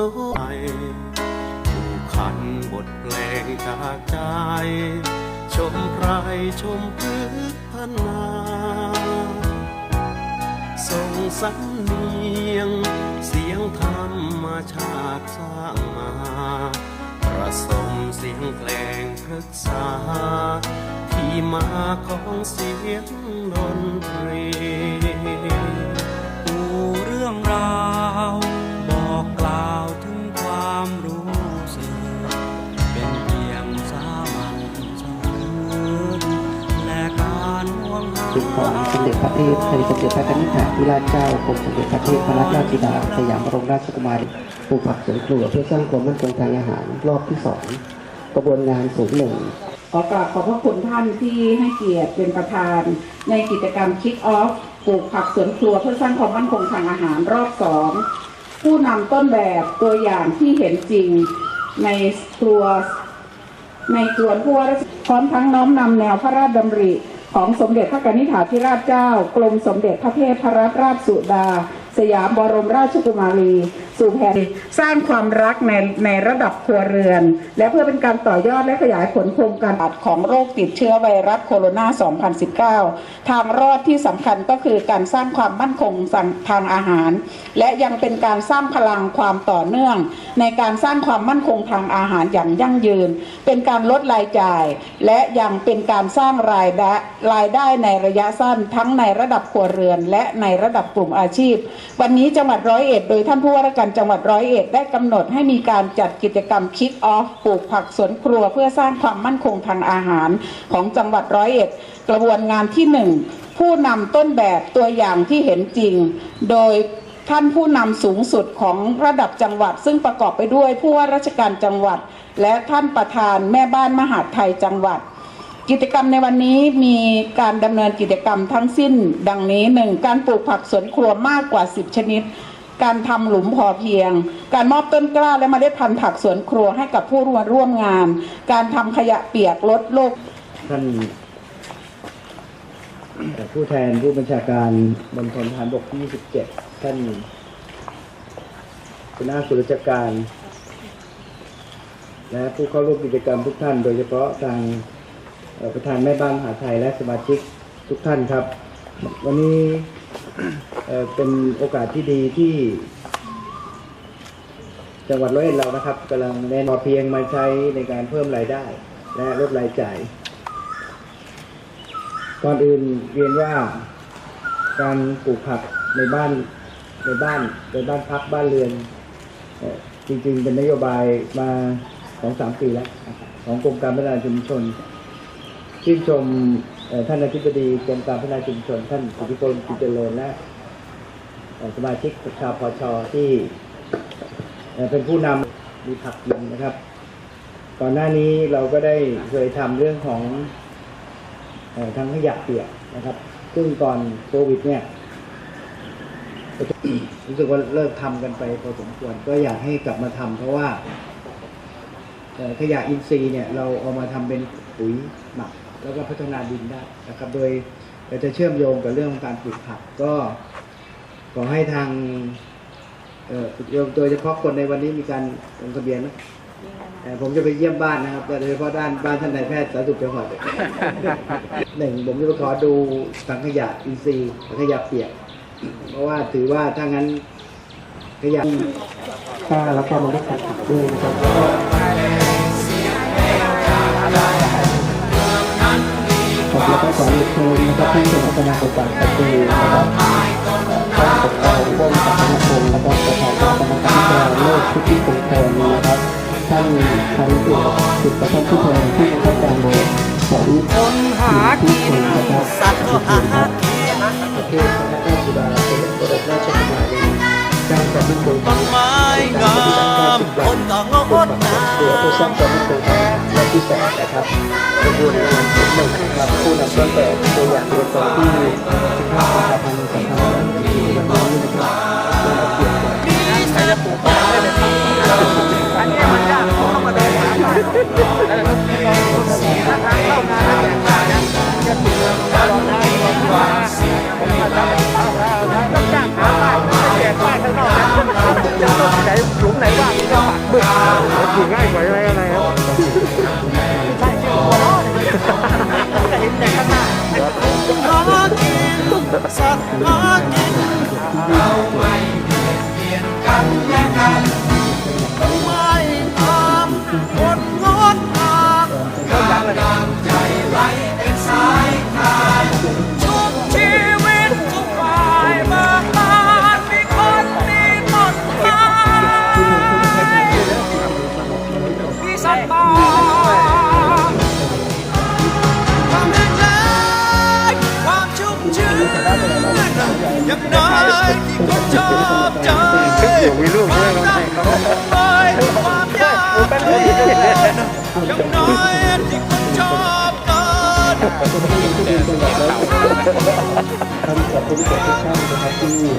น้อยผู้ขันบทเพลงจากใจ ชมไพรชมพืชพันนาส่งสำเนียง เสียงธรรมชาติสร้างมาประสมเสียงเพลงพฤกษา ที่มาของเสียงดนตรี ของสมเด็จพระเทพสมเด็จพระนิธิถาธิราชเจ้ากรมสมเด็จพระเทพพระราชธิดาสยามบรมราชกุมารีปลูกผักสวนครัวเพื่อสร้างความมั่นคงทางอาหารรอบที่สองกระบวนงานสูงหนึ่งขอกราบขอบพระคุณท่านที่ให้เกียรติเป็นประธาน ในกิจกรรมคิกออฟปลูกผักสวนครัวเพื่อสร้างความมั่นคงทางอาหารรอบสองผู้นำต้นแบบตัวอย่างที่เห็นจริงในครัวในสวนผู้ว่าพร้อมทั้งน้อมนำแนวพระราชดำริ ของสมเด็จพระกนิษฐาธิราชเจ้า กรมสมเด็จพระเทพรัตนราชสุดา สยามบรมราชกุมารีสู่แผนสร้างความรักในในระดับครัวเรือน และเพื่อเป็นการต่อยอดและขยายผลโครงการของโรคติดเชื้อไวรัสโคโรนา 2019 ทางรอดที่สำคัญก็คือการสร้างความมั่นคงทางอาหาร และยังเป็นการสร้างพลังความต่อเนื่อง ในการสร้างความมั่นคงทางอาหารอย่างยั่งยืน เป็นการลดรายจ่าย และยังเป็นการสร้างรายได้รายได้ในระยะสั้นทั้งในระดับครัวเรือน และในระดับกลุ่มอาชีพวันนี้จังหวัดร้อยเอ็ดโดยท่านผู้ว่าราชการจังหวัดร้อยเอ็ดได้กำหนดให้มีการจัดกิจกรรมคิกออฟปลูกผักสวนครัวเพื่อสร้างความมั่นคงทางอาหารของจังหวัดร้อยเอ็ด กระบวนงานที่หนึ่งผู้นำต้นแบบตัวอย่างที่เห็นจริง โดยท่านผู้นำสูงสุดของระดับจังหวัด ซึ่งประกอบไปด้วยผู้ว่าราชการจังหวัด และท่านประธานแม่บ้านมหาดไทยจังหวัด กิจกรรมในวันนี้มีการดำเนินกิจกรรมทั้งสิ้น ดังนี้หนึ่งการปลูกผักสวนครัวมากกว่า 10 ชนิด การทำหลุมพอเพียง การมอบต้นกล้าและเมล็ดพันธุ์ผักสวนครัวให้กับผู้ร่วมร่วมงาน การทำขยะเปียกลดโลกท่านผู้แทนผู้บัญชาการมณฑลทหารบกที่ 27 ท่านคณะสุรราชการ และผู้เข้าร่วมกิจกรรมทุกท่าน โดยเฉพาะทาง ประธานแม่บ้านมหาไทยและสมาชิกทุกท่านครับ วันนี้เเป็นโอกาสที่ดีที่ จังหวัดร้อยเอ็ดเรานะครับกำลังแนนพอเพียงมาใช้ในการเพิ่มรายได้ และลดรายจ่ายก่อนอื่นเรียนว่าการปลูกผักในบ้านในบ้านในบ้านพักบ้านเรือน จริงๆ เป็นนโยบายมาสองสามปีแล้ว ของกรมการพัฒนาชุมชน ชื่นชมท่านอธิบดีกรมการพัฒนาชุมชน ท่านสุทธิพลกิจเจริญและสมาชิกชาวพชที่เป็นผู้นำมีผักกินนะครับ ก่อนหน้านี้เราก็ได้เคยทำเรื่องของอทั้งขยะเปียกนะครับ ซึ่งก่อนโควิดเนี่ยรู้สึกว่าเลิกทำกันไปพอสมควร ก็อยากให้กลับมาทำเพราะว่าขยะอินทรีย์เนี่ยเราเอามาทำเป็นปุ๋ยหมัก แล้วก็พัฒนาดินได้นะครับ โดยเราจะเชื่อมโยงกับเรื่องของการปลูกผักก็ขอให้ทางเอ่อโดยเฉพาะคนในวันนี้มีการลงทะเบียนนะเอ่อผมจะไปเยี่ยมบ้านนะครับโดยเฉพาะด้านบ้านท่านนายแพทย์สาธารณสุขจังหวัดหนึ่งผมจะไปขอดูถังขยะอินทรีย์ถังขยะเปียก เพราะว่าถือว่าถ้างั้นขยะค่าแล้วก็มันได้ขัดด้วยนะครับ แล้วก็ขอเรียนเชิญนะครับที่เป็นพัฒนาบทบาทประตูนะครับท่านปกครองร่วมกับคณะกรรมแล้วก็ประธานกรรมการโลกชุดที่เป็นแทนนะครับท่านพันตุสุดประทับผู้แทนที่เป็นข้าราชการของคนหากินสัตว์ก็หากินประเทศพระราชสุดาสมเด็จพระบรมราชกุมารีเจ้าจากมิ่งคงต้นไม้งามคนก็งงดงาเพื่อผู้สร้างความมั่นคงทางและที่สองนะครับกระบวนกา ครับผู้นำต้นแบบตัวอย่างเรียนตอนที่15กุมภาพันธ์2564วันนี้นะครับหลุมไหนว่หากินเรา Okay. ครับขอบคุณทุกท่านนะครับที่มี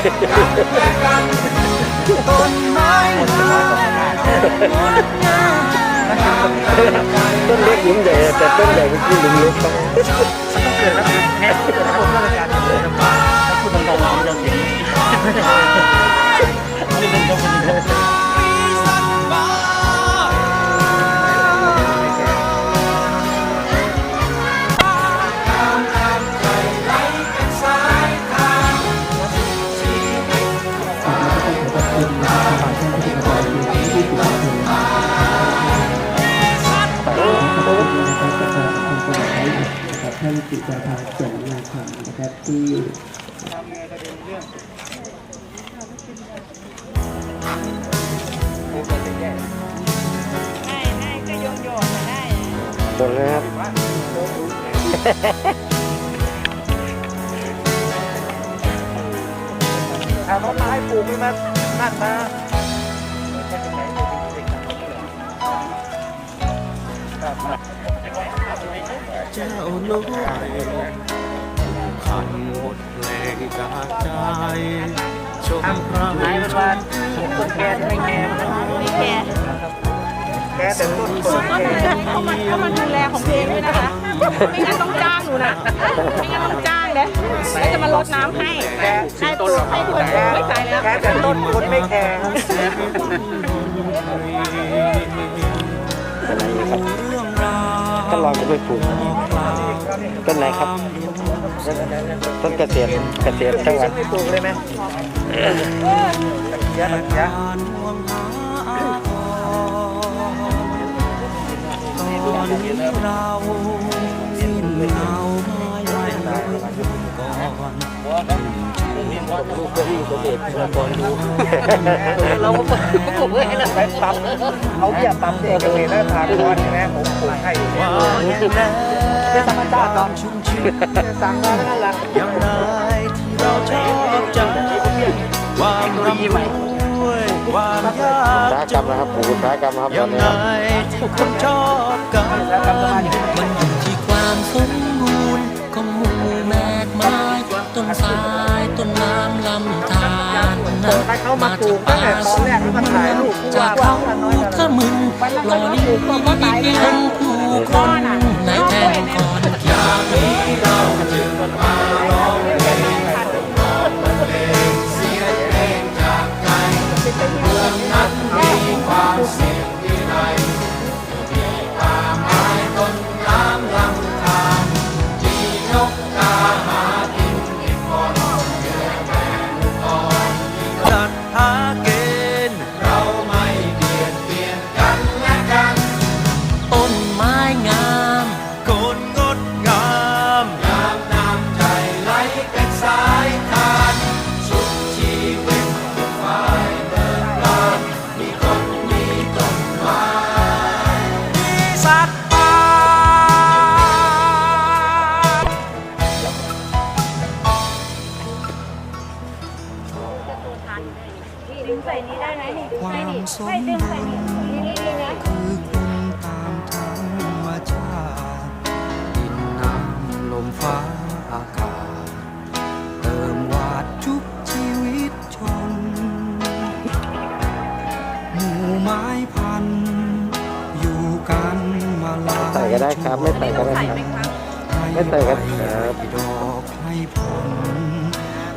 เบียดกันและกันต้นไม้งามงดงามต้นเล็กหลุมใหญ่แต่ต้นใหญ่เมื่อกี้หลุมเล็กครับมีสัตว์ ได้ได้ก็โยงโยงมาได้หมดแล้วครับเอาต้นไม้ปลูกไม่มานั่นมาเจ้าน้อย ขันหมดแรงกาใจชมพระไม้มันว่าต้นแกนไม่แกนไม่แคร์แกแต่ต้นต้นก็ดูแลเขามันเขามันดูแลของตัวเองด้วยนะคะ ไม่งั้นต้องจ้างหนูนะไม่งั้นต้องจ้างเลยแล้วจะมาลดน้ำให้ให้ตัวให้คนไม่ตายแล้วแกแต่ต้นคนไม่แคร์เรื่องราวก็ลองจะไปปลูกต้นไหนครับ ต้นเกษตรเกษตรจังหวัดไม่ปลูกเลยไหมเยอะเยอะการห่วงหาอาทรตอน นี้เราสิ้เพื่อนเราปลูกให้เราไปปั๊มเขาเบี้ยปั๊มเด็กเลยนะทางก้อนใช่ไหมผมปลูกให้อยู่เนี่ยว่าเป็นธรรมชาติคเนชุ่มชื้นสั่งมาแล้วนั่นแหละย่างไรที่เราชอบใจความร่ำรวยความยาอุตสากหกรจรมนนะครับปลูกอุตสากรรมนะครับตย่าองนนี้ไรครับที่คนชอบกันมันอยู่ที่ความสม แต่ตอนแรกที่มาถ่ายรูปผู้จาว่ากเขาน้อยกันขมึนรอนี่เพียงผู้คนในแผ่นก่องเขียวจัด มฟ้าอากาศ เติมวาดทุกชีวิตชนหมู่ไม้พัน อยู่กันมาลาใส่ก็ได้ครับ ไม่ใส่ก็ได้ครับ ไม่ใส่ก็ได้ครับดอกให้ผล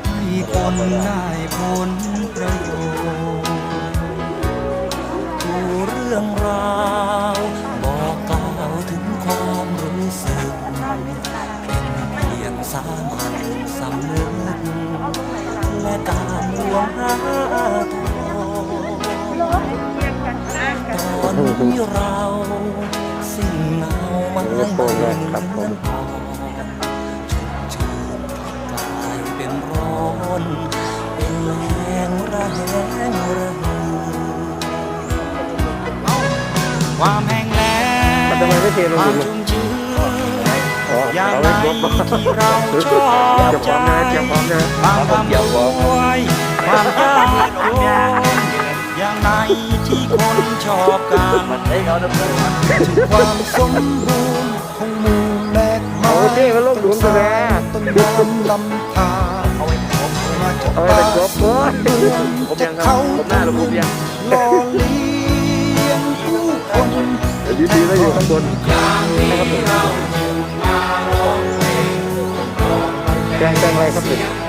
ให้คนได้ผลประโยชน์ดูเรื่องราว สามัญสำนึกและการหวงหาทองตอนนี้เราสิ่งเงาม้เรียบโป่งเลยครับผมชื่นกลายเป็นร้อนเป็นแรงระแหงระหืความแห้งแล้งความนชุ่ม ย่างไรที่เราชอบเกี่ยวพร้อมนะเกี่ยวพร้อมนะความร่ำรวยความยากจนอย่างไหนที่คนชอบกันถึงความสมบูรณ์ของหมู่แมกไม้เอาเท่มาลงหลุมกันแม่ต้นน้ำลำธารเอาไว้แต่ครบเว้ยผมยังครับผมหน้าเราผมยังหล่อเลี้ยงผู้คน ดีดีๆแล้วอยู่ข้างบนนะครับ แกงแกงอะไรครับเนี่ย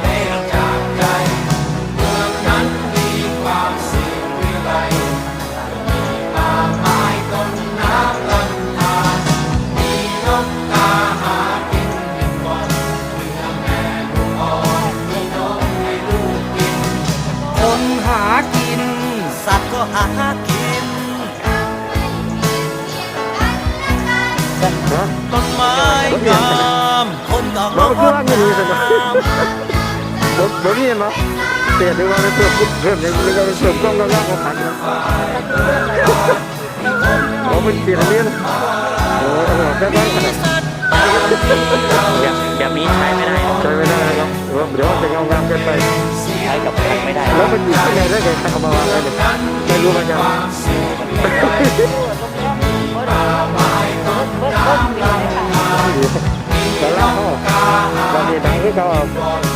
ดบดนี่มั้งเสียดีว่าไม่เพิ่มเพิ่มยังหรือว่าเพิ่มกล้องล่างของผันนะเราเป็นเปลี่ยนอันนี้นโอ้โหแค่บ้านขนาดแบบแบบนี้ใช้ไม่ได้ใช้ไม่ได้นะครับเดี๋ยวมันจะเงางามเกินไปใช้กับพันไม่ได้ แล้วมันอยู่ข้างในได้ไงใครเอามาวางไว้เนี่ยไม่รู้มือนกันแต่ละข้อบางทีดังที่เขา